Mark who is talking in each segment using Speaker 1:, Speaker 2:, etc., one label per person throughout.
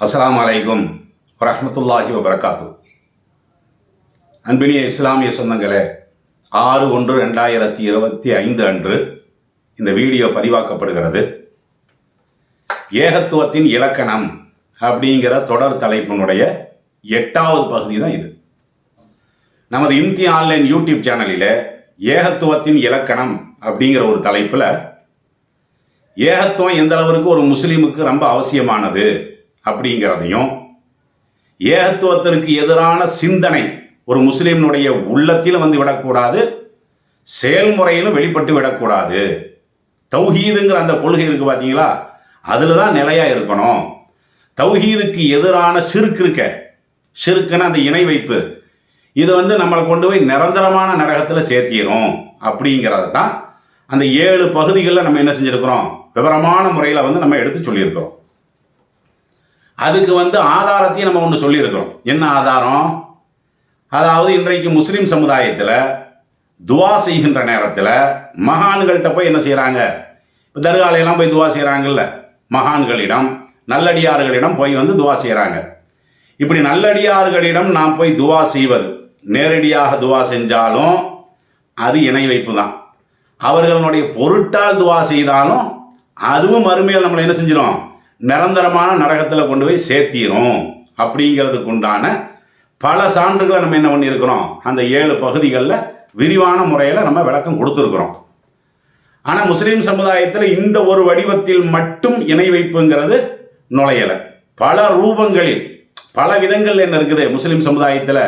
Speaker 1: அஸ்லாம் அலைக்கும் வரஹ்மத்துல்லாஹி வபரகாத்து அன்பினிய இஸ்லாமிய சொந்தங்களே ஆறு ஒன்று ரெண்டாயிரத்தி இருபத்தி ஐந்து அன்று இந்த வீடியோ பதிவாக்கப்படுகிறது. ஏகத்துவத்தின் இலக்கணம் அப்படிங்கிற தொடர் தலைப்பினுடைய எட்டாவது பகுதி தான் இது. நமது இம்தி ஆன்லைன் யூடியூப் சேனலில் ஏகத்துவத்தின் இலக்கணம் அப்படிங்கிற ஒரு தலைப்பில் ஏகத்துவம் எந்த அளவிற்கு ஒரு முஸ்லீமுக்கு ரொம்ப அவசியமானது அப்படிங்கிறதையும் ஏகத்துவத்திற்கு எதிரான சிந்தனை ஒரு முஸ்லீம்னுடைய உள்ளத்திலும் வந்து விடக்கூடாது செயல்முறையிலும் வெளிப்பட்டு விடக்கூடாது. தௌஹீதுங்கிற அந்த கொள்கை இருக்கு பார்த்தீங்களா அதில் தான் நிலையாக இருக்கணும். தௌஹீதுக்கு எதிரான சிறுக்கு இருக்க சிறுக்குன்னு அந்த இணை வைப்பு. இது வந்து நம்மளை கொண்டு போய் நிரந்தரமான நரகத்தில் சேர்த்திடும் அப்படிங்கிறத தான் அந்த ஏழு பகுதிகளில் நம்ம என்ன செஞ்சுருக்கிறோம்? விவரமான முறையில் வந்து நம்ம எடுத்து சொல்லியிருக்கிறோம். அதுக்கு வந்து ஆதாரத்தையும் நம்ம ஒன்று சொல்லியிருக்கிறோம். என்ன ஆதாரம்? அதாவது இன்றைக்கு முஸ்லீம் சமுதாயத்தில் துவா செய்கின்ற நேரத்தில் மகான்கள்கிட்ட போய் என்ன செய்கிறாங்க இப்போ தர்காலையெல்லாம் போய் துவா செய்கிறாங்கல்ல மகான்களிடம் நல்லடியார்களிடம் போய் வந்து துவா செய்கிறாங்க இப்படி நல்லடியார்களிடம் நாம் போய் துவா செய்வது நேரடியாக துவா செஞ்சாலும் அது இணை வைப்பு தான். அவர்களுடைய பொருட்டால் துவா செய்தாலும் அதுவும் மறுமையில் நம்மளை என்ன செஞ்சிடும் நிரந்தரமான நரகத்தில் கொண்டு போய் சேர்த்திரும். அப்படிங்கிறதுக்கு உண்டான பல சான்றுகளை நம்ம என்ன பண்ணியிருக்கிறோம்? அந்த ஏழு பகுதிகளில் விரிவான முறையில் நம்ம விளக்கம் கொடுத்துருக்குறோம். ஆனால் முஸ்லீம் சமுதாயத்தில் இந்த ஒரு வடிவத்தில் மட்டும் இணை வைப்புங்கிறது நுழையலை. பல ரூபங்களில் பல விதங்கள் என்ன இருக்குது? முஸ்லீம் சமுதாயத்தில்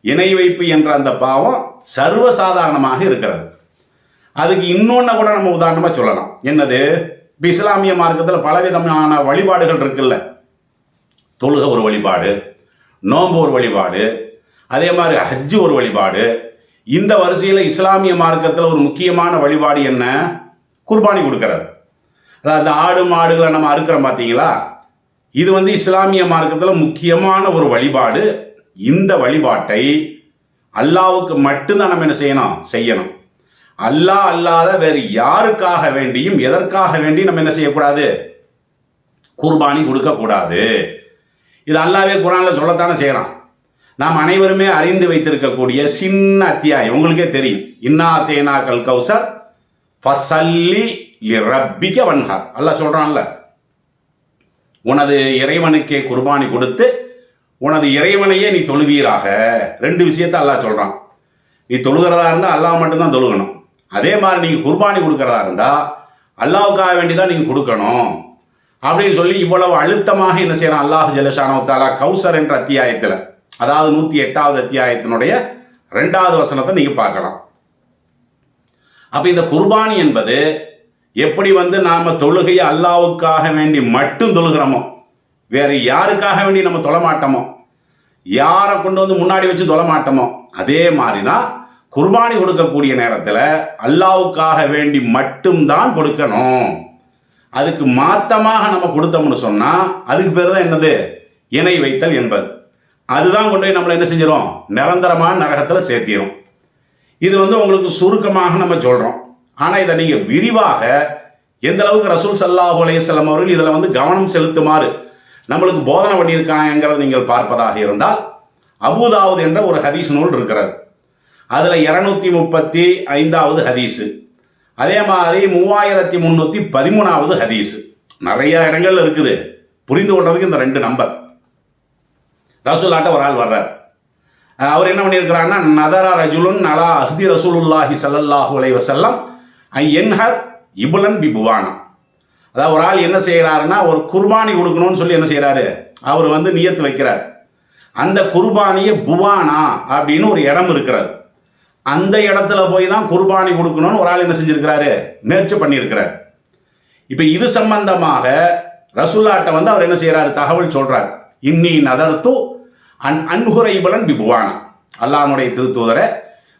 Speaker 1: இணை வைப்பு என்ற அந்த பாவம் சர்வசாதாரணமாக இருக்கிறது. அதுக்கு இன்னொன்று கூட நம்ம உதாரணமாக சொல்லலாம். என்னது? இப்போ இஸ்லாமிய மார்க்கத்தில் பலவிதமான வழிபாடுகள் இருக்குல்ல. தொழுக ஒரு வழிபாடு நோன்பு ஒரு வழிபாடு அதே மாதிரி ஹஜ்ஜு ஒரு வழிபாடு. இந்த வரிசையில் இஸ்லாமிய மார்க்கத்தில் ஒரு முக்கியமான வழிபாடு என்ன? குர்பானி கொடுக்கறது. அதாவது ஆடு மாடுகளை நம்ம அறுக்கிறோம் பார்த்தீங்களா இது வந்து இஸ்லாமிய மார்க்கத்தில் முக்கியமான ஒரு வழிபாடு. இந்த வழிபாட்டை அல்லாவுக்கு மட்டும்தான் நம்ம என்ன செய்யணும்? செய்யணும். அல்லாஹ் அல்லாத வேறு யாருக்காக வேண்டியும் எதற்காக வேண்டியும் நம்ம என்ன செய்யக்கூடாது? குர்பானி கொடுக்கக்கூடாது. இது அல்லாவே குரானில் சொல்லத்தானே செய்கிறான் நாம் அனைவருமே அறிந்து வைத்திருக்கக்கூடிய சின்ன அத்தியாயம். உங்களுக்கே தெரியும். இன்னா தேனா கல் கௌசர் ஃபசல்லி ரப்பிக்க வன்ஹார். அல்லாஹ் சொல்கிறான்ல உனது இறைவனுக்கே குர்பானி கொடுத்து உனது இறைவனையே நீ தொழுவீராக. ரெண்டு விஷயத்த அல்லாஹ் சொல்கிறான் நீ தொழுகிறதா இருந்தால் அல்லாஹ் மட்டும்தான் தொழுகணும். அதே மாதிரி நீங்கள் குர்பானி கொடுக்கறதா இருந்தால் அல்லாவுக்காக வேண்டி தான் நீங்கள் கொடுக்கணும். அப்படின்னு சொல்லி இவ்வளவு அழுத்தமாக என்ன செய்யறான்? அல்லாஹ் ஜலஷானோ தாலா கௌசர் என்ற அத்தியாயத்தில் அதாவது நூற்றி எட்டாவது அத்தியாயத்தினுடைய ரெண்டாவது வசனத்தை நீங்கள் பார்க்கலாம். அப்போ இந்த குர்பானி என்பது எப்படி வந்து நாம் தொழுகையை அல்லாவுக்காக வேண்டி மட்டும் தொழுகிறோமோ வேறு யாருக்காக வேண்டி நம்ம தொழமாட்டோமோ யாரை கொண்டு வந்து முன்னாடி வச்சு தொழமாட்டோமோ அதே மாதிரி தான் குர்பானி கொடுக்கக்கூடிய நேரத்தில் அல்லாவுக்காக வேண்டி மட்டும்தான் கொடுக்கணும். அதுக்கு மாத்தமாக நம்ம கொடுத்தோம்னு சொன்னால் அதுக்கு பேர் தான் என்னது? இணை வைத்தல் என்பது. அதுதான் கொண்டு போய் நம்மளை என்ன செஞ்சிடும் நிரந்தரமான நரகத்தில் சேர்த்திடும் இது வந்து உங்களுக்கு சுருக்கமாக நம்ம சொல்கிறோம் ஆனால் இதை நீங்கள் விரிவாக எந்த அளவுக்கு ரசூல் சல்லாஹூ அலையம் அவர்கள் இதில் வந்து கவனம் செலுத்துமாறு நம்மளுக்கு போதனை பண்ணியிருக்காங்கிறத நீங்கள் பார்ப்பதாக இருந்தால் அபூதாவது என்ற ஒரு ஹதீஸ் நூல் இருக்கிறது. அதில் இரநூத்தி முப்பத்தி ஐந்தாவது ஹதீஸு. அதே மாதிரி மூவாயிரத்தி முந்நூற்றி பதிமூணாவது ஹதீஸு. நிறைய இடங்கள் இருக்குது. புரிந்து கொண்டதுக்கு இந்த ரெண்டு நம்பர் ரசூல்லாட்ட ஒரு ஆள் வர்றார். அவர் என்ன பண்ணியிருக்கிறாருன்னா நதரா ரஜுலுன் நலா அஹ்தி ரசூலுல்லாஹி சல்லல்லாஹு அலைஹி வசல்லம் ஐ என்ஹர் இபுலன் பி புவானா. அதாவது ஒரு ஆள் என்ன செய்கிறாருன்னா ஒரு குர்பானி கொடுக்கணும்னு சொல்லி என்ன செய்கிறாரு? அவர் வந்து நியத்து வைக்கிறார். அந்த குர்பானியை புவானா அப்படின்னு ஒரு இடம் இருக்கிறார் அந்த இடத்துல போய் தான் குர்பானி கொடுக்கணும்னு ஒரு ஆள் என்ன செஞ்சிருக்கிறாரு? நேர்ச்சி பண்ணியிருக்கிறார். இப்போ இது சம்பந்தமாக ரசுல்லாட்டை வந்து அவர் என்ன செய்கிறாரு தகவல் சொல்கிறார் இன்னி நதர்த்து அன் அன்ஹுரைபலன் பி புவானா. அல்லாஹ்வுடைய திருத்தூதரை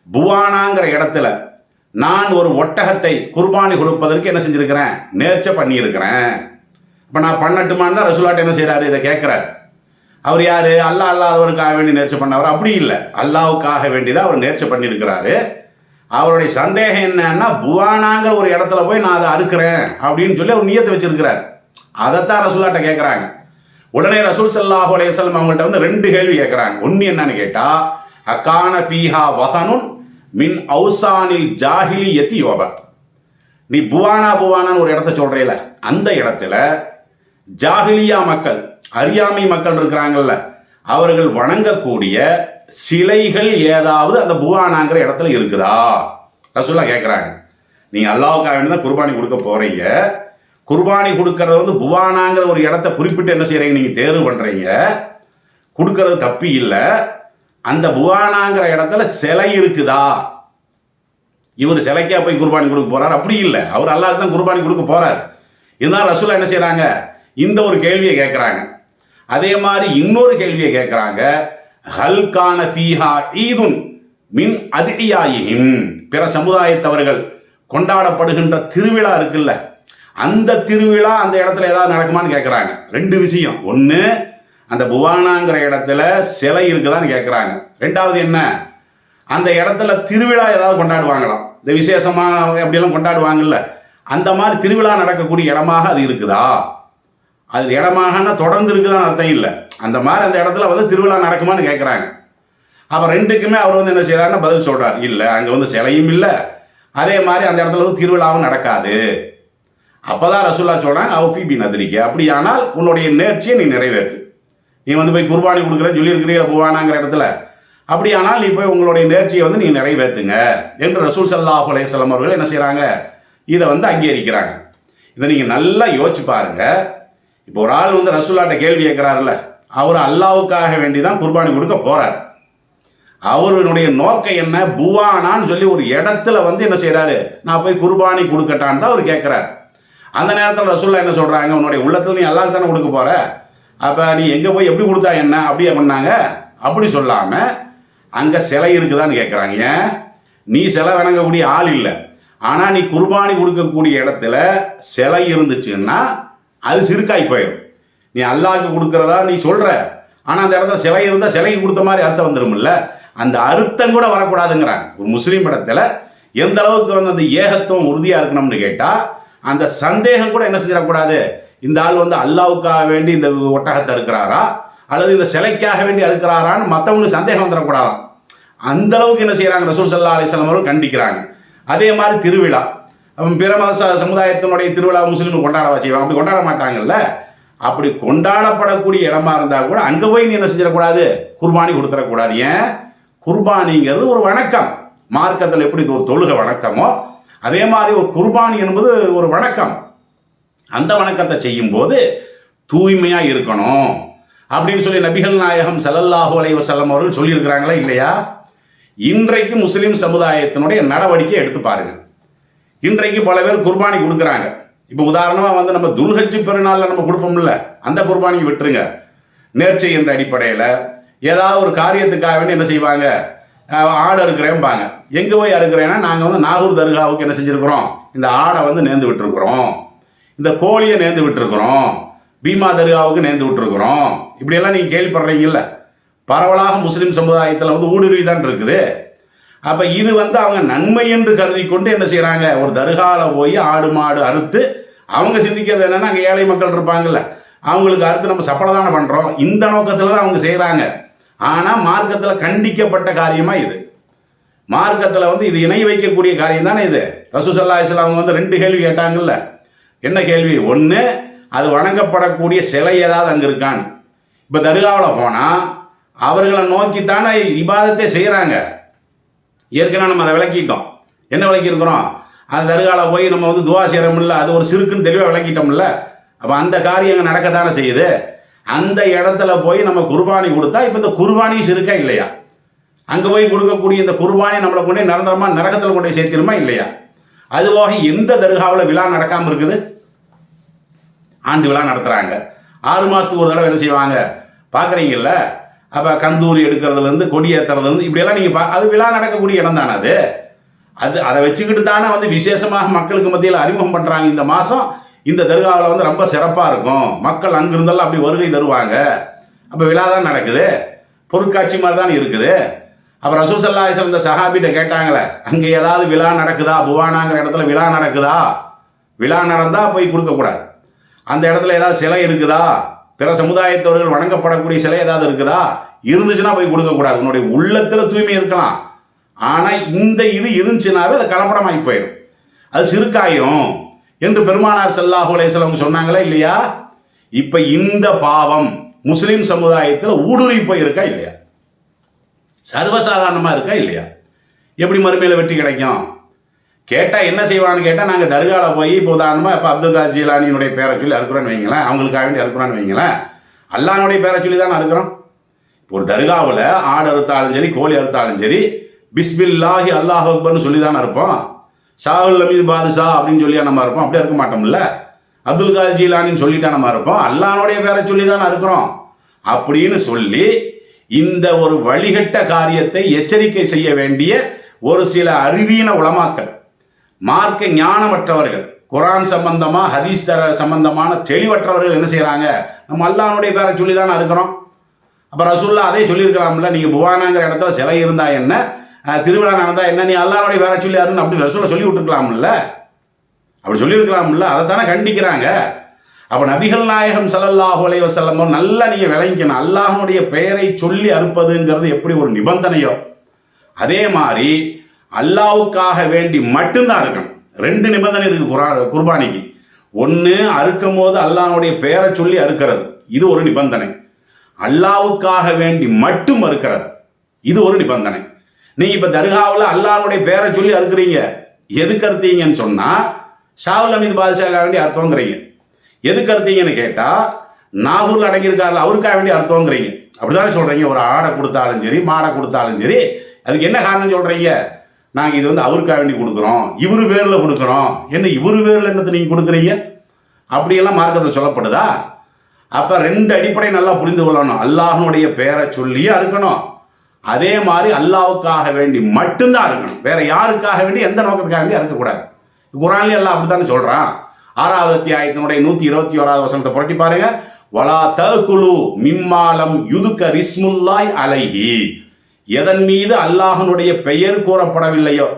Speaker 1: புவானாங்கிற இடத்துல நான் ஒரு ஒட்டகத்தை குர்பானி கொடுப்பதற்கு என்ன செஞ்சிருக்கிறேன்? நேர்ச்சை பண்ணியிருக்கிறேன். இப்போ நான் பண்ணட்டுமான்னு தான் ரசுல்லாட்டை என்ன செய்கிறாரு இதை கேட்குறாரு. அவர் யார்? அல்லாஹ் அல்லாதவருக்காக வேண்டி நேர்ச்சி பண்ணவர். அப்படி இல்லை. அல்லாவுக்காக வேண்டிதான் அவர் நேர்ச்சி பண்ணியிருக்கிறாரு. அவருடைய சந்தேகம் என்னன்னா புவானாங்கிற ஒரு இடத்துல போய் நான் அதை அறுக்கிறேன் அப்படின்னு சொல்லி அவர் நியத்தை வச்சிருக்கிறார். அதைத்தான் ரசூலாட்ட கேட்குறாங்க உடனே ரசூல் ஸல்லல்லாஹு அலையம் அவங்கள்ட்ட வந்து ரெண்டு கேள்வி கேட்குறாங்க ஒன்று என்னன்னு கேட்டா அகான ஃபீஹா வஹனுன் மின் ஔசானில் ஜாஹிலியத்தி யோப நீ புவானா புவானான்னு ஒரு இடத்த சொல்றேல அந்த இடத்துல ஜாகிலியா மக்கள் அறியாமை மக்கள் இருக்கிறாங்கல்ல அவர்கள் வணங்கக்கூடிய சிலைகள் ஏதாவது அந்த புவானாங்கிற இடத்துல இருக்குதா? ரசூல்லா கேட்குறாங்க நீங்கள் அல்லாவுக்காக வேண்டி தான் குர்பானி கொடுக்க போகிறீங்க குர்பானி கொடுக்கறது வந்து புவானாங்கிற ஒரு இடத்த குறிப்பிட்டு என்ன செய்கிறீங்க நீங்கள் தேர்வு பண்ணுறீங்க கொடுக்கறது தப்பு இல்லை. அந்த புவானாங்கிற இடத்துல சிலை இருக்குதா? இவர் சிலைக்கா போய் குர்பானி கொடுக்க போகிறார் அப்படி இல்லை. அவர் அல்லாஹ் தான் குர்பானி கொடுக்க போகிறார் இருந்தாலும் ரசூலா என்ன செய்கிறாங்க இந்த ஒரு கேள்வியை கேட்குறாங்க. அதே மாதிரி இன்னொரு கேள்வியை கேட்குறாங்க. ஹல்கான ஃபீஹா ஈதுன் மின் அதியாயிஹிம் பிற சமுதாயத்தவர்கள் கொண்டாடப்படுகின்ற திருவிழா இருக்குல்ல அந்த திருவிழா அந்த இடத்துல ஏதாவது நடக்குமான்னு கேட்குறாங்க. ரெண்டு விஷயம். ஒன்று அந்த புவானாங்கிற இடத்துல சிலை இருக்குதான்னு கேட்குறாங்க. ரெண்டாவது என்ன அந்த இடத்துல திருவிழா ஏதாவது கொண்டாடுவாங்களாம். இந்த விசேஷமாக அப்படியெல்லாம் கொண்டாடுவாங்கல்ல அந்த மாதிரி திருவிழா நடக்கக்கூடிய இடமாக அது இருக்குதா? அது இடமாகனா தொடர்ந்து இருக்குதான்னு அர்த்தம் இல்லை. அந்த மாதிரி அந்த இடத்துல வந்து திருவிழா நடக்குமான்னு கேட்குறாங்க அப்போ ரெண்டுக்குமே அவர் வந்து என்ன செய்கிறாருன்னா பதில் சொல்கிறார் இல்லை அங்கே வந்து சிலையும் இல்லை. அதே மாதிரி அந்த இடத்துல வந்து திருவிழாவும் நடக்காது. அப்பதான் ரசூல்லா சொல்கிறாங்க அவுஃபி பி நதிரிக்க அப்படியானால் உன்னுடைய நேர்ச்சியை நீ நிறைவேற்று. நீ வந்து போய் குர்பானி கொடுக்குறேன்னு சொல்லியிருக்கிறீங்க போவானாங்கிற இடத்துல. அப்படியானால் நீ போய் உங்களுடைய நேர்ச்சியை வந்து நீ நிறைவேற்றுங்க என்று ரசூல் சல்லாஹ் அலையம் அவர்கள் என்ன செய்கிறாங்க இதை வந்து அங்கீகரிக்கிறாங்க. இதை நீங்கள் நல்லா யோசிச்சு பாருங்கள் இப்போ ஒரு ஆள் வந்து ரசூல்லாட்ட கேள்வி கேட்குறாருல்ல அவர் அல்லாவுக்காக வேண்டி தான் குர்பானி கொடுக்க போகிறார் அவருடைய நோக்கம் என்ன? புவானான்னு சொல்லி ஒரு இடத்துல வந்து என்ன செய்கிறாரு நான் போய் குர்பானி கொடுக்கட்டான்னு தான் அவர் கேட்குறாரு. அந்த நேரத்தில் ரசூல்லா என்ன சொல்கிறாங்க உன்னுடைய உள்ளத்தில் நீ அல்லாஹ் தானே கொடுக்க போகிற அப்போ நீ எங்கே போய் எப்படி கொடுத்தா என்ன? அப்படியே பண்ணாங்க அப்படி சொல்லாமல் அங்கே சிலை இருக்குதான்னு கேட்குறாங்க. ஏன்? நீ சிலை வணங்கக்கூடிய ஆள் இல்லை. ஆனால் நீ குர்பானி கொடுக்கக்கூடிய இடத்துல சிலை இருந்துச்சுன்னா அது சிறுக்காய் போயிடும் நீ அல்லாஹ்க்கு கொடுக்குறதா நீ சொல்கிற ஆனால் அந்த இடத்துல சிலை இருந்தால் சிலைக்கு கொடுத்த மாதிரி அர்த்தம் வந்துடும்ல அந்த அர்த்தம் கூட வரக்கூடாதுங்கிறாங்க. ஒரு முஸ்லீம் இடத்துல எந்த அளவுக்கு வந்து அந்த ஏகத்துவம் உறுதியாக இருக்கணும்னு கேட்டால் அந்த சந்தேகம் கூட என்ன செஞ்சிடக்கூடாது? இந்த ஆள் வந்து அல்லாவுக்காக வேண்டி இந்த ஒட்டகத்தை இருக்கிறாரா அல்லது இந்த சிலைக்காக வேண்டி அறுக்கிறாரான்னு மற்றவங்களுக்கு சந்தேகம் வந்துடக்கூடாதான். அந்த அளவுக்கு என்ன செய்கிறாங்க ரசூல் சல்லா அலிஸ்லாம் அவர்கள் கண்டிக்கிறாங்க. அதே மாதிரி திருவிழா. பிற மத ச- சமுதாயத்தினுடைய திருவிழா முஸ்லீம் கொண்டாட செய்வாங்க? அப்படி கொண்டாட மாட்டாங்கல்ல? அப்படி கொண்டாடப்படக்கூடிய இடமா இருந்தால் கூட அங்கே போய் நீ என்ன செஞ்சிடக்கூடாது? குர்பானி கொடுத்துடக்கூடாது. ஏன்? குர்பானிங்கிறது ஒரு வணக்கம். மார்க்கத்தில் எப்படி ஒரு தொழுகை வணக்கமோ அதே மாதிரி ஒரு குர்பானி என்பது ஒரு வணக்கம். அந்த வணக்கத்தை செய்யும்போது தூய்மையாக இருக்கணும். அப்படின்னு சொல்லி நபிகள் நாயகம் சல்லல்லாஹு அலைஹி செல்லம் அவர்கள் சொல்லியிருக்கிறாங்களா இல்லையா? இன்றைக்கு முஸ்லீம் சமுதாயத்தினுடைய நடவடிக்கை எடுத்து பாருங்கள் இன்றைக்கு பல பேர் குர்பானி கொடுக்குறாங்க. இப்போ உதாரணமாக வந்து நம்ம துல்ஹஜ்ஜி பெருநாளில் நம்ம கொடுப்போம்ல அந்த குர்பானியை விட்டுருங்க. நேர்ச்சை என்ற அடிப்படையில் ஏதாவது ஒரு காரியத்துக்காக வேண்டி என்ன செய்வாங்க? ஆடு அறுக்கிறேன்பாங்க எங்கே போய் அறுக்கிறேன்னா நாங்கள் வந்து நாகூர் தர்காவுக்கு என்ன செஞ்சுருக்குறோம்? இந்த ஆடை வந்து நேர்ந்து விட்டுருக்குறோம். இந்த கோழியை நேர்ந்து விட்டுருக்குறோம். பீமா தர்காவுக்கு நேர்ந்து விட்டுருக்குறோம். இப்படியெல்லாம் நீங்கள் கேள்விப்படுறீங்கல்ல. பரவலாக முஸ்லீம் சமுதாயத்தில் வந்து ஊடுருவி தான் இருக்குது. அப்போ இது வந்து அவங்க நன்மை என்று கருதி கொண்டு என்ன செய்கிறாங்க ஒரு தர்காவில் போய் ஆடு மாடு அறுத்து அவங்க சிந்திக்கிறது என்னன்னா அங்கே ஏழை மக்கள் இருப்பாங்கல்ல அவங்களுக்கு அறுத்து நம்ம சப்பலை தானே பண்ணுறோம் இந்த நோக்கத்தில் தான் அவங்க செய்கிறாங்க ஆனால் மார்க்கத்தில் கண்டிக்கப்பட்ட காரியமாக இது. மார்க்கத்தில் வந்து இது இணை வைக்கக்கூடிய காரியம் தானே இது. ரசூசல்லா இஸ்லாம் அவங்க வந்து ரெண்டு கேள்வி கேட்டாங்கல்ல. என்ன கேள்வி? ஒன்று அது வணங்கப்படக்கூடிய சிலை ஏதாவது அங்கே இருக்கான்னு. இப்போ தர்காவில் போனால் அவர்களை நோக்கித்தானே இபாதத்தை செய்கிறாங்க ஏற்கனவே நம்ம அதை விளக்கிட்டோம். என்ன விளக்கியிருக்கிறோம்? அந்த தருகால போய் நம்ம வந்து துவா செய்கிறோம்ல அது ஒரு சிறுக்குன்னு தெளிவாக விளக்கிட்டோம்ல. அப்போ அந்த காரியங்கள் நடக்கத்தானே செய்யுது. அந்த இடத்துல போய் நம்ம குர்பானி கொடுத்தா இப்போ இந்த குர்பானியும் சிறுக்கா இல்லையா? அங்கே போய் கொடுக்கக்கூடிய இந்த குர்பானி நம்மளை கொண்டே நிரந்தரமாக நரகத்தில் கொண்டே சேர்த்திருமா இல்லையா? அதுபோக எந்த தர்காவில் விழா நடக்காமல் இருக்குது? ஆண்டு விழா நடத்துகிறாங்க ஆறு மாதத்துக்கு ஒரு தடவை என்ன செய்வாங்க? பார்க்குறீங்கல்ல அப்போ கந்தூரி எடுக்கிறதுலேருந்து கொடி ஏற்றுறதுலேருந்து இப்படியெல்லாம் நீங்கள் பா அது விழா நடக்கக்கூடிய இடம் தானே அது? அது அதை வச்சுக்கிட்டு தானே வந்து விசேஷமாக மக்களுக்கு மத்தியில் அறிமுகம் பண்ணுறாங்க இந்த மாதம் இந்த தர்காவில் வந்து ரொம்ப சிறப்பாக இருக்கும். மக்கள் அங்கிருந்தெல்லாம் அப்படி வருகை தருவாங்க. அப்போ விழா தான் நடக்குது. பொருட்காட்சி மாதிரி தான் இருக்குது. அப்போ ரசூசல்லா இந்த சஹாபிட்ட கேட்டாங்களே அங்கே ஏதாவது விழா நடக்குதா? புவானாங்கிற இடத்துல விழா நடக்குதா? விழா நடந்தால் போய் கொடுக்கக்கூடாது. அந்த இடத்துல ஏதாவது சிலை இருக்குதா? பிற சமுதாயத்தவர்கள் வணங்கப்படக்கூடிய சிலை ஏதாவது இருக்குதா? இருந்துச்சுன்னா போய் கொடுக்கக்கூடாது உன்னுடைய உள்ளத்தில் தூய்மை இருக்கலாம். ஆனால் இந்த இது இருந்துச்சுனாவே அது கலப்படமாகி போயிடும் அது சிறுக்காயும் என்று பெருமானார் ஸல்லல்லாஹு அவங்க சொன்னாங்களே சொன்னாங்களா இல்லையா? இப்போ இந்த பாவம் முஸ்லீம் சமுதாயத்தில் ஊடுருவி போயிருக்கா இல்லையா? சர்வசாதாரணமாக இருக்கா இல்லையா? எப்படி மறுமையில் வெற்றி கிடைக்கும்? கேட்டால் என்ன செய்வான்னு கேட்டால் நாங்கள் தர்காவில் போய் இப்போ உதாரணமாக இப்போ அப்துல் கார் ஜீலானியினுடைய பேரை சொல்லி அறுக்குறோன்னு வைங்களேன். அவங்களுக்காக வேண்டி அறுக்குறோன்னு வைங்களேன். அல்லாஹனுடைய பேரை சொல்லி தான் அறுக்கிறோம். இப்போ ஒரு தர்காவில் ஆடு அறுத்தாலும் சரி கோழி அறுத்தாலும் சரி பிஸ்மில்லாஹி அல்லாஹ் அக்பர்னு சொல்லி தானே இருப்போம் ஷாஹுல் அமீது பாதுஷா அப்படின்னு சொல்லியா நம்ம இருப்போம் அப்படியே இருக்க மாட்டோம்ல. அப்துல் கால் ஜீலானின்னு சொல்லிட்டா நம்ம இருப்போம் அல்லானுடைய பேரை சொல்லி தானே இருக்கிறோம் அப்படின்னு சொல்லி இந்த ஒரு வழிகட்ட காரியத்தை எச்சரிக்கை செய்ய வேண்டிய ஒரு சில அறிவீன உளமாக்கல் மார்க்க ஞானமற்றவர்கள் குரான் சம்பந்தமா ஹதீஸ் தர சம்பந்தமான தெளிவற்றவர்கள் என்ன செய்கிறாங்க நம்ம அல்லாஹ்வுடைய பேரை சொல்லி தானே இருக்கிறோம் அப்போ ரசூல்லா அதே சொல்லியிருக்கலாம்ல நீங்கள் புவானாங்கிற இடத்துல சிலை இருந்தா என்ன திருவிழா நடந்தா என்ன நீ அல்லாஹனுடைய பேரை சொல்லி அருன்னு அப்படி ரசூலை சொல்லி விட்டுருக்கலாம்ல. அப்படி சொல்லியிருக்கலாம்ல அதை தானே கண்டிக்கிறாங்க. அப்போ நபிகள் நாயகம் சலல்லாஹு அலைய வஸல்லம் நல்லா நீங்கள் விளங்கிக்கணும். அல்லாஹனுடைய பெயரை சொல்லி அறுப்பதுங்கிறது எப்படி ஒரு நிபந்தனையோ? அதே மாதிரி அல்லாவுக்காக வேண்டி மட்டும்தான் இருக்கணும். ரெண்டு நிபந்தனை இருக்கு குரா குர்பானிக்கு. ஒன்று அறுக்கும் போது அல்லாவுடைய பெயரை சொல்லி அறுக்கிறது. இது ஒரு நிபந்தனை. அல்லாவுக்காக வேண்டி மட்டும் அறுக்கிறது. இது ஒரு நிபந்தனை. நீங்க இப்ப தர்காவில் அல்லாவுடைய பேரை சொல்லி அறுக்குறீங்க. எதுக்கு அறுத்தீங்கன்னு சொன்னா ஷாவுல் அமீது பாதுஷாக்காக வேண்டி அர்த்தங்கிறீங்க எதுக்கு அறுத்தீங்கன்னு கேட்டா நாகூர்ல அடங்கியிருக்காருல அவருக்காக வேண்டி அர்த்தங்கிறீங்க அப்படிதானே சொல்றீங்க. ஒரு ஆடை கொடுத்தாலும் சரி மாடை கொடுத்தாலும் சரி அதுக்கு என்ன காரணம் சொல்றீங்க? நாங்கள் இது வந்து அவருக்காக வேண்டி கொடுக்குறோம். இவரு பேரில் கொடுக்குறோம். என்ன இவரு பேரில் என்னத்தை நீங்கள் கொடுக்குறீங்க? அப்படியெல்லாம் மார்க்கத்தில் சொல்லப்படுதா அப்போ ரெண்டு அடிப்படை நல்லா புரிந்து கொள்ளணும். அல்லாஹனுடைய பேரை சொல்லியே இருக்கணும் அதே மாதிரி அல்லாஹ்வுக்காக வேண்டி மட்டும்தான் இருக்கணும் வேற யாருக்காக வேண்டி எந்த நோக்கத்துக்காக வேண்டி இருக்கக்கூடாது குரான்லேயே எல்லாம் அப்படித்தானே சொல்கிறான் ஆறாவது அத்தியாயத்தினுடைய நூற்றி இருபத்தி ஓராவது வசனத்தை புரட்டி பாருங்க. வலா தகுலு மிம்மாலம் யுதுக்க ரிஸ்முல்லாய் அலைஹி. எதன் மீது அல்லாஹனுடைய பெயர் கூறப்படவில்லையோ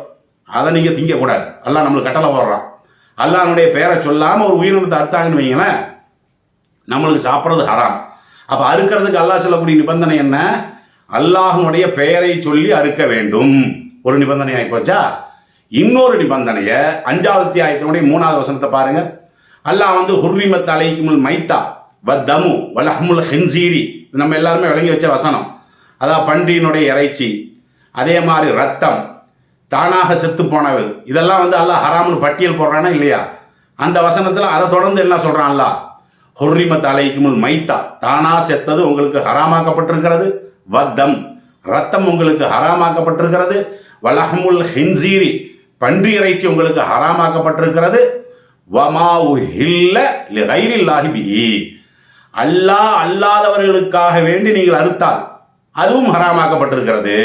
Speaker 1: அதை நீங்கள் திங்கக்கூடாது. அல்லாஹ் நம்மளுக்கு கட்டளை போடுறான் அல்லாஹனுடைய பெயரை சொல்லாமல் ஒரு உயிரினத்தை அறுத்தாங்கன்னு வைங்களேன் நம்மளுக்கு சாப்பிட்றது ஹராம். அப்போ அறுக்கிறதுக்கு அல்லாஹ் சொல்லக்கூடிய நிபந்தனை என்ன? அல்லாஹனுடைய பெயரை சொல்லி அறுக்க வேண்டும். ஒரு நிபந்தனை ஆகிப்போச்சா இன்னொரு நிபந்தனையை அஞ்சாவது அத்தியாயத்தினுடைய மூணாவது வசனத்தை பாருங்க. அல்லாஹ் வந்து ஹுர்விமத் அலைக்குமுல் மைத்தா வ தமு வலஹமுல் ஹின்சீரி இது நம்ம எல்லாருமே விளங்கி வச்ச வசனம். அதான் பன்றியினுடைய இறைச்சி அதே மாதிரி ரத்தம் தானாக செத்து போனது. இதெல்லாம் வந்து அல்லாஹ் ஹராம்னு பட்டியல் போடுறானா இல்லையா? அந்த வசனத்தில் அதை தொடர்ந்து என்ன சொல்கிறான்ல ஹொர்ரிமத் அலைக்குமுல் மைத்தா. தானா செத்தது உங்களுக்கு ஹராமாக்கப்பட்டிருக்கிறது. வத்தம் ரத்தம் உங்களுக்கு ஹராமாக்கப்பட்டிருக்கிறது. வலஹமுல் ஹின்சீரி பன்றி இறைச்சி உங்களுக்கு ஹராமாக்கப்பட்டிருக்கிறது. வமா ஹில்ல லிகைரில்லாஹி அல்லாஹ் அல்லாதவர்களுக்காக வேண்டி நீங்கள் அறுத்தால் அதுவும் ஹராமாக்கப்பட்டிருக்கிறது.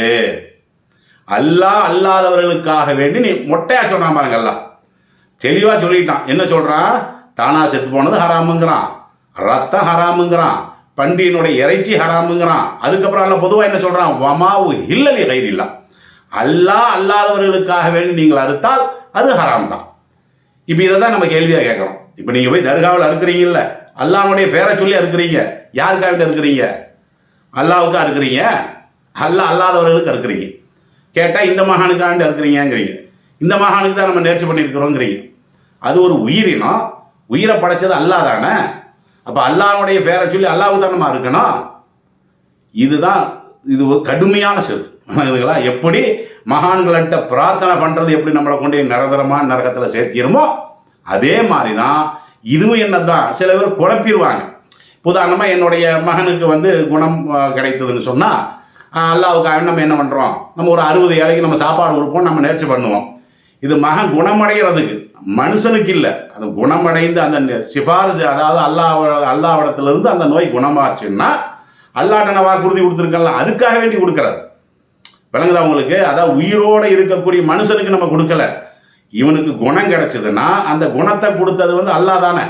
Speaker 1: அல்லாஹ் அல்லாதவர்களுக்காக வேண்டி நீ மொட்டையா சொல்றான் பாருங்க தெளிவாக சொல்லிட்டான். என்ன சொல்றான் தானா செத்து போனது ஹராமுங்கிறான். ரத்தம் ஹராமுங்கிறான். பண்டியினுடைய இறைச்சி ஹராமுங்கிறான். அதுக்கப்புறம் அல்ல பொதுவாக என்ன சொல்றான்? வமாவு ஹில்லலி கைதில்லா அல்லாஹ் அல்லாதவர்களுக்காக வேண்டி நீங்கள் அறுத்தால் அது ஹராம் தான் இப்போ இதை தான் நம்ம கேள்வியாக கேட்குறோம். இப்போ நீங்கள் போய் தர்காவில் அறுக்குறீங்கல்ல அல்லாஹ்வுடைய பேரை சொல்லி அறுக்குறீங்க. யாருக்காக இருக்கிறீங்க அல்லாவுக்கா இருக்கிறீங்க அல்லாஹ் அல்லாதவர்களுக்கு இருக்கிறீங்க கேட்டால் இந்த மகானுக்காண்டு இருக்கிறீங்கங்கிறீங்க இந்த மகானுக்கு தான் நம்ம நேர்ச்சி பண்ணியிருக்கிறோங்கிறீங்க அது ஒரு உயிரினம் உயிரை படைச்சது அல்லாஹ் தானே. அப்போ அல்லாவுடைய பேரை சொல்லி அல்லாவுக்கு தான் நம்ம இருக்கணும் இதுதான் இது ஒரு கடுமையான செல் இதுங்களா எப்படி மகான்கள்கிட்ட பிரார்த்தனை பண்ணுறது எப்படி நம்மளை கொண்டு போய் நிரந்தரமான நரகத்தில் சேர்த்திருமோ அதே மாதிரி தான் இதுவும் என்னதான் சில பேர் குழப்பிடுவாங்க. உதாரணமாக என்னுடைய மகனுக்கு வந்து குணம் கிடைத்ததுன்னு சொன்னால் அல்லாவுக்கு நம்ம என்ன பண்ணுறோம் நம்ம ஒரு அறுபது ஏழைக்கு நம்ம சாப்பாடு கொடுப்போம் நம்ம நேர்ச்சி பண்ணுவோம். இது மகன் குணமடைகிறதுக்கு மனுஷனுக்கு இல்லை. அது குணமடைந்து அந்த நெ- சிபாரிசு அதாவது அல்லாஹ் அல்லாவிடத்திலிருந்து அந்த நோய் குணமாச்சுன்னா அல்லாட்ட நான் வாக்குறுதி கொடுத்துருக்கலாம் அதுக்காக வேண்டி கொடுக்கறது விளங்குதா உங்களுக்கு? அதாவது உயிரோடு இருக்கக்கூடிய மனுஷனுக்கு நம்ம கொடுக்கல. இவனுக்கு குணம் கிடைச்சதுன்னா அந்த குணத்தை கொடுத்தது வந்து அல்லாஹ் தானே.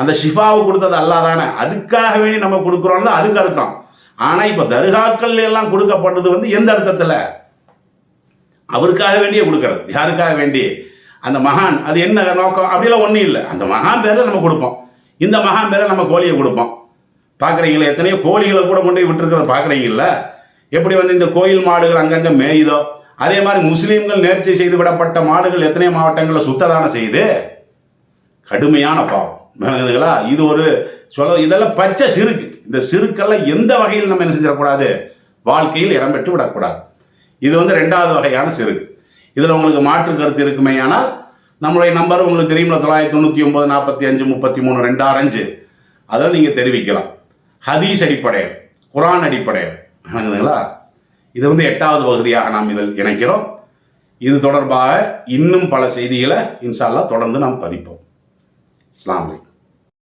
Speaker 1: அந்த ஷிஃபாவை கொடுத்தது அல்லா தானே. அதுக்காக வேண்டி நம்ம கொடுக்குறோம்ல அதுக்கு அர்த்தம். ஆனால் இப்போ தர்காக்கள் எல்லாம் கொடுக்கப்பட்டது வந்து எந்த அர்த்தத்தில்? அவருக்காக வேண்டியே கொடுக்கறது. யாருக்காக வேண்டி? அந்த மகான். அது என்ன நோக்கம்? அப்படிலாம் ஒன்றும் இல்லை. அந்த மகான் பேரில் நம்ம கொடுப்போம். இந்த மகான் பேரில் நம்ம கோழியை கொடுப்போம். பார்க்குறீங்களா எத்தனையோ கோழிகளை கூட கொண்டு போய் விட்டுருக்கிறத பார்க்குறீங்கள எப்படி வந்து இந்த கோயில் மாடுகள் அங்கங்கே மேயுதோ? அதே மாதிரி முஸ்லீம்கள் நேர்ச்சி செய்து விடப்பட்ட மாடுகள் எத்தனை மாவட்டங்களில் சுத்ததானம் செய்யுது கடுமையான பாவம். விளங்குதுங்களா இது ஒரு சொல்ல இதெல்லாம் பச்சை சிறுக்கு. இந்த சிறுக்கெல்லாம் எந்த வகையில் நம்ம என்ன செஞ்சிடக்கூடாது? வாழ்க்கையில் இடம்பெற்று விடக்கூடாது. இது வந்து ரெண்டாவது வகையான சிறுக்கு. இதில் உங்களுக்கு மாற்று கருத்து இருக்குமே ஆனால் நம்மளுடைய நம்பர் உங்களுக்கு தெரியுமா தொள்ளாயிரத்தி தொண்ணூற்றி ஒம்பது நாற்பத்தி அஞ்சு முப்பத்தி மூணு ரெண்டாறு அஞ்சு அதில் நீங்கள் தெரிவிக்கலாம். ஹதீஸ் அடிப்படையில் குரான் அடிப்படையில். விளங்குதுங்களா? இது வந்து எட்டாவது பகுதியாக நாம் இதில் இணைக்கிறோம். இது தொடர்பாக இன்னும் பல செய்திகளை இன்ஷால்லா தொடர்ந்து நாம் பதிப்போம். Assalamu.